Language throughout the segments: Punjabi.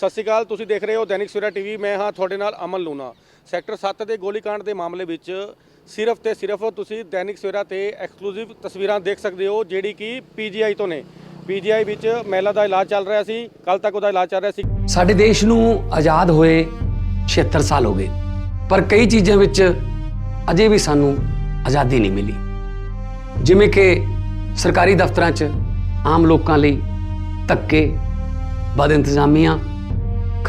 ਸਤਿ ਸ਼੍ਰੀ ਅਕਾਲ, ਤੁਸੀਂ ਦੇਖ ਰਹੇ ਹੋ ਦੈਨਿਕ ਸਵੇਰਾ ਟੀਵੀ। ਮੈਂ ਹਾਂ ਤੁਹਾਡੇ ਨਾਲ ਅਮਨ ਲੂਨਾ ਸੈਕਟਰ 7 ਦੇ ਗੋਲੀकांड ਦੇ ਮਾਮਲੇ ਵਿੱਚ ਸਿਰਫ ਤੇ ਸਿਰਫ ਤੁਸੀਂ ਦੈਨਿਕ ਸਵੇਰਾ ਤੇ ਐਕਸਕਲੂਸਿਵ ਤਸਵੀਰਾਂ ਦੇਖ ਸਕਦੇ ਹੋ, ਜਿਹੜੀ ਕਿ ਪੀਜੀਆਈ ਤੋਂ ਨੇ। ਪੀਜੀਆਈ ਵਿੱਚ ਮਹਿਲਾ ਦਾ ਇਲਾਜ ਚੱਲ ਰਿਹਾ ਸੀ ਕੱਲ ਤੱਕ ਉਹਦਾ ਇਲਾਜ ਚੱਲ ਰਿਹਾ ਸੀ। ਸਾਡੇ ਦੇਸ਼ ਨੂੰ ਆਜ਼ਾਦ ਹੋਏ 76 ਸਾਲ ਹੋ ਗਏ, ਪਰ ਕਈ ਚੀਜ਼ਾਂ ਵਿੱਚ ਅਜੇ ਵੀ ਸਾਨੂੰ ਆਜ਼ਾਦੀ ਨਹੀਂ ਮਿਲੀ। ਜਿਵੇਂ ਕਿ ਸਰਕਾਰੀ ਦਫ਼ਤਰਾਂ 'ਚ ਆਮ ਲੋਕਾਂ ਲਈ ਧੱਕੇ, ਬਦ ਇੰਤਜ਼ਾਮੀਆਂ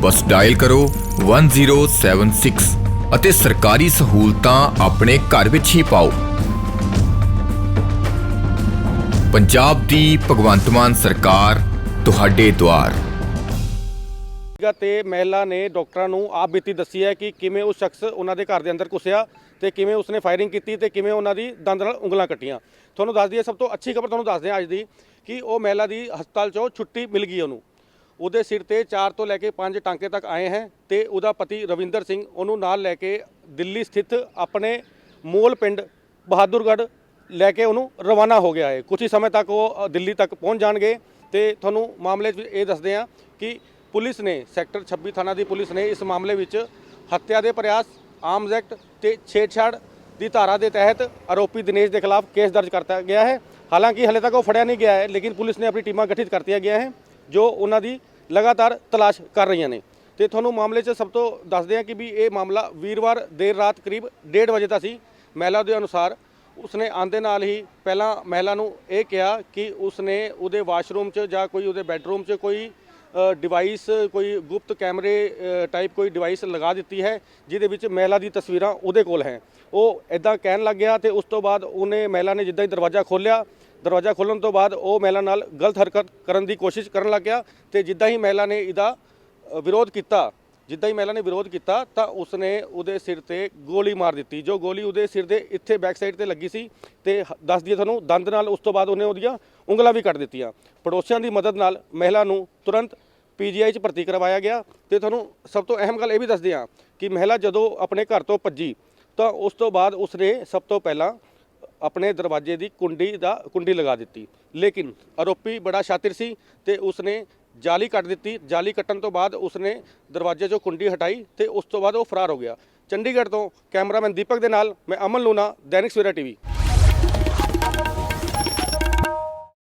ਬਸ ਡਾਇਲ ਕਰੋ 1076 ਅਤੇ ਸਰਕਾਰੀ ਸਹੂਲਤਾਂ ਆਪਣੇ ਘਰ ਵਿੱਚ ਹੀ ਪਾਓ। ਪੰਜਾਬ ਦੀ ਭਗਵੰਤ ਮਾਨ ਸਰਕਾਰ, ਤੁਹਾਡੇ ਦੁਆਰ। ਸੀਗਾ ਤੇ ਮਹਿਲਾ ਨੇ ਡਾਕਟਰਾਂ ਨੂੰ ਆਪ ਬੀਤੀ ਦੱਸੀ ਹੈ ਕਿ ਕਿਵੇਂ ਉਹ ਸ਼ਖਸ ਉਹਨਾਂ ਦੇ ਘਰ ਦੇ ਅੰਦਰ ਘੁਸਿਆ ਤੇ ਕਿਵੇਂ ਉਸਨੇ ਫਾਇਰਿੰਗ ਕੀਤੀ ਤੇ ਕਿਵੇਂ ਉਹਨਾਂ ਦੀ ਦੰਦ ਨਾਲ ਉਂਗਲਾਂ ਕੱਟੀਆਂ। ਤੁਹਾਨੂੰ ਦੱਸ ਦਈਏ, ਸਭ ਤੋਂ ਅੱਛੀ ਖਬਰ ਤੁਹਾਨੂੰ ਦੱਸਦੇ ਹਾਂ ਅੱਜ ਦੀ ਕਿ ਉਹ ਮਹਿਲਾ ਦੀ ਹਸਪਤਾਲ 'ਚੋਂ ਛੁੱਟੀ ਮਿਲ ਗਈ ਉਹਨੂੰ। ਉਹਦੇ ਸਿਰ ਤੇ 4 ਤੋਂ ਲੈ ਕੇ 5 ਟਾਂਕੇ ਤੱਕ ਆਏ ਹੈ ਤੇ ਉਹਦਾ ਪਤੀ ਰਵਿੰਦਰ ਸਿੰਘ ਉਹਨੂੰ ਨਾਲ ਲੈ ਕੇ ਦਿੱਲੀ ਸਥਿਤ ਆਪਣੇ ਮੂਲ ਪਿੰਡ ਬਹਾਦੁਰਗੜ੍ਹ ਲੈ ਕੇ ਉਹਨੂੰ ਰਵਾਨਾ ਹੋ ਗਿਆ ਹੈ। ਕੁਝ ਹੀ ਸਮੇਂ ਤੱਕ ਉਹ ਦਿੱਲੀ ਤੱਕ ਪਹੁੰਚ ਜਾਣਗੇ ਤੇ ਤੁਹਾਨੂੰ ਮਾਮਲੇ 'ਚ ਇਹ ਦੱਸਦੇ ਹਾਂ ਕਿ ਪੁਲਿਸ ਨੇ, ਸੈਕਟਰ 26 ਥਾਣਾ ਦੀ ਪੁਲਿਸ ਨੇ ਇਸ ਮਾਮਲੇ ਵਿੱਚ ਹੱਤਿਆ ਦੇ ਪ੍ਰਯਾਸ, ਆਰਮਜ਼ ਐਕਟ ਤੇ ਛੇੜਛਾੜ ਦੀ ਧਾਰਾ ਦੇ ਤਹਿਤ ਆਰੋਪੀ ਦਿਨੇਸ਼ ਦੇ ਖਿਲਾਫ ਕੇਸ ਦਰਜ ਕਰਤਾ ਗਿਆ ਹੈ। ਹਾਲਾਂਕਿ ਹਲੇ ਤੱਕ ਉਹ ਫੜਿਆ ਨਹੀਂ ਗਿਆ ਹੈ, ਲੇਕਿਨ ਪੁਲਿਸ ਨੇ ਆਪਣੀ ਟੀਮਾਂ ਗਠਿਤ ਕਰਤੀਆਂ ਗਿਆ ਹੈ। ਜੋ ਉਹਨਾਂ ਦੀ ਲਗਾਤਾਰ ਤਲਾਸ਼ ਕਰ ਰਹੀਆਂ ਨੇ। ਤੇ ਤੁਹਾਨੂੰ ਮਾਮਲੇ 'ਚ ਸਭ ਤੋਂ ਦੱਸਦੇ ਹਾਂ ਕਿ ਵੀ ਇਹ ਮਾਮਲਾ ਵੀਰਵਾਰ ਦੇਰ ਰਾਤ ਕਰੀਬ 1:30 ਵਜੇ ਦਾ ਸੀ। ਮਹਿਲਾ ਦੇ ਅਨੁਸਾਰ ਉਸਨੇ ਆਂਦੇ ਨਾਲ ਹੀ ਪਹਿਲਾਂ ਮਹਿਲਾ ਨੂੰ ਇਹ ਕਿਹਾ ਕਿ ਉਸਨੇ ਉਹਦੇ ਵਾਸ਼ਰੂਮ 'ਚ ਜਾਂ ਕੋਈ ਉਹਦੇ ਬੈੱਡਰੂਮ 'ਚ ਕੋਈ ਡਿਵਾਈਸ ਕੋਈ ਗੁਪਤ ਕੈਮਰੇ ਟਾਈਪ ਕੋਈ ਡਿਵਾਈਸ ਲਗਾ ਦਿੱਤੀ ਹੈ, ਜਿਹਦੇ ਵਿੱਚ ਮਹਿਲਾ ਦੀ ਤਸਵੀਰਾਂ ਉਹਦੇ ਕੋਲ ਹੈ। ਉਹ ਇਦਾਂ ਕਹਿਣ ਲੱਗ ਗਿਆ ਤੇ ਉਸ ਤੋਂ ਬਾਅਦ ਉਹਨੇ ਮਹਿਲਾ ਨੇ ਜਿੱਦਾਂ ਹੀ ਦਰਵਾਜ਼ਾ ਖੋਲ੍ਹਿਆ ਦਰਵਾਜ਼ਾ ਖੋਲ੍ਹਣ ਤੋਂ ਬਾਅਦ ਉਹ ਮਹਿਲਾ ਨਾਲ ਗਲਤ ਹਰਕਤ ਕਰਨ ਦੀ ਕੋਸ਼ਿਸ਼ ਕਰਨ ਲੱਗ ਗਿਆ ਤੇ ਜਿੱਦਾਂ ਹੀ ਮਹਿਲਾ ਨੇ ਇਹਦਾ ਵਿਰੋਧ ਕੀਤਾ, ਜਿੱਦਾਂ ਹੀ ਮਹਿਲਾ ਨੇ ਵਿਰੋਧ ਕੀਤਾ ਤਾਂ ਉਸਨੇ ਉਹਦੇ ਸਿਰ ਤੇ ਗੋਲੀ ਮਾਰ ਦਿੱਤੀ। ਜੋ ਗੋਲੀ ਉਹਦੇ ਸਿਰ ਦੇ ਇੱਥੇ ਬੈਕ ਸਾਈਡ ਤੇ ਲੱਗੀ ਸੀ ਤੇ ਹ- ਦੱਸ ਦਈਏ ਤੁਹਾਨੂੰ, ਦੰਦ ਨਾਲ ਉਸ ਤੋਂ ਬਾਅਦ ਉਹਨੇ ਉਹਦੀਆਂ ਉਂਗਲਾਂ ਵੀ ਕੱਟ ਦਿੱਤੀਆਂ। ਪੜੋਸੀਆਂ ਦੀ ਮਦਦ ਨਾਲ ਮਹਿਲਾ ਨੂੰ ਤੁਰੰਤ ਪੀਜੀਆਈ 'ਚ ਭਰਤੀ ਕਰਵਾਇਆ ਗਿਆ। ਤੇ ਤੁਹਾਨੂੰ ਸਭ ਤੋਂ ਅਹਿਮ ਗੱਲ ਇਹ ਵੀ ਦੱਸਦੇ ਹਾਂ ਕਿ ਮਹਿਲਾ ਜਦੋਂ ਆਪਣੇ ਘਰ ਤੋਂ ਭੱਜੀ ਤਾਂ ਉਸ ਤੋਂ ਬਾਅਦ ਉਸਨੇ ਸਭ ਤੋਂ ਪਹਿਲਾਂ ਆਪਣੇ ਦਰਵਾਜ਼ੇ ਦੀ ਕੁੰਡੀ ਦਾ, ਕੁੰਡੀ ਲਗਾ ਦਿੱਤੀ। ਲੇਕਿਨ ਆਰੋਪੀ ਬੜਾ ਸ਼ਾਤਿਰ ਸੀ ਤੇ ਉਸਨੇ ਜਾਲੀ ਕੱਟ ਦਿੱਤੀ। ਜਾਲੀ ਕੱਟਣ ਤੋਂ ਬਾਅਦ ਉਸਨੇ ਦਰਵਾਜ਼ੇ 'ਚੋਂ ਕੁੰਡੀ ਹਟਾਈ ਤੇ ਉਸ ਤੋਂ ਬਾਅਦ ਉਹ ਫਰਾਰ ਹੋ ਗਿਆ। ਚੰਡੀਗੜ੍ਹ ਤੋਂ ਕੈਮਰਾਮੈਨ ਦੀਪਕ ਦੇ ਨਾਲ, ਮੈਂ ਅਮਨ ਲੂਨਾ ਦੈਨਿਕ ਸਵੇਰਾ ਟੀਵੀ।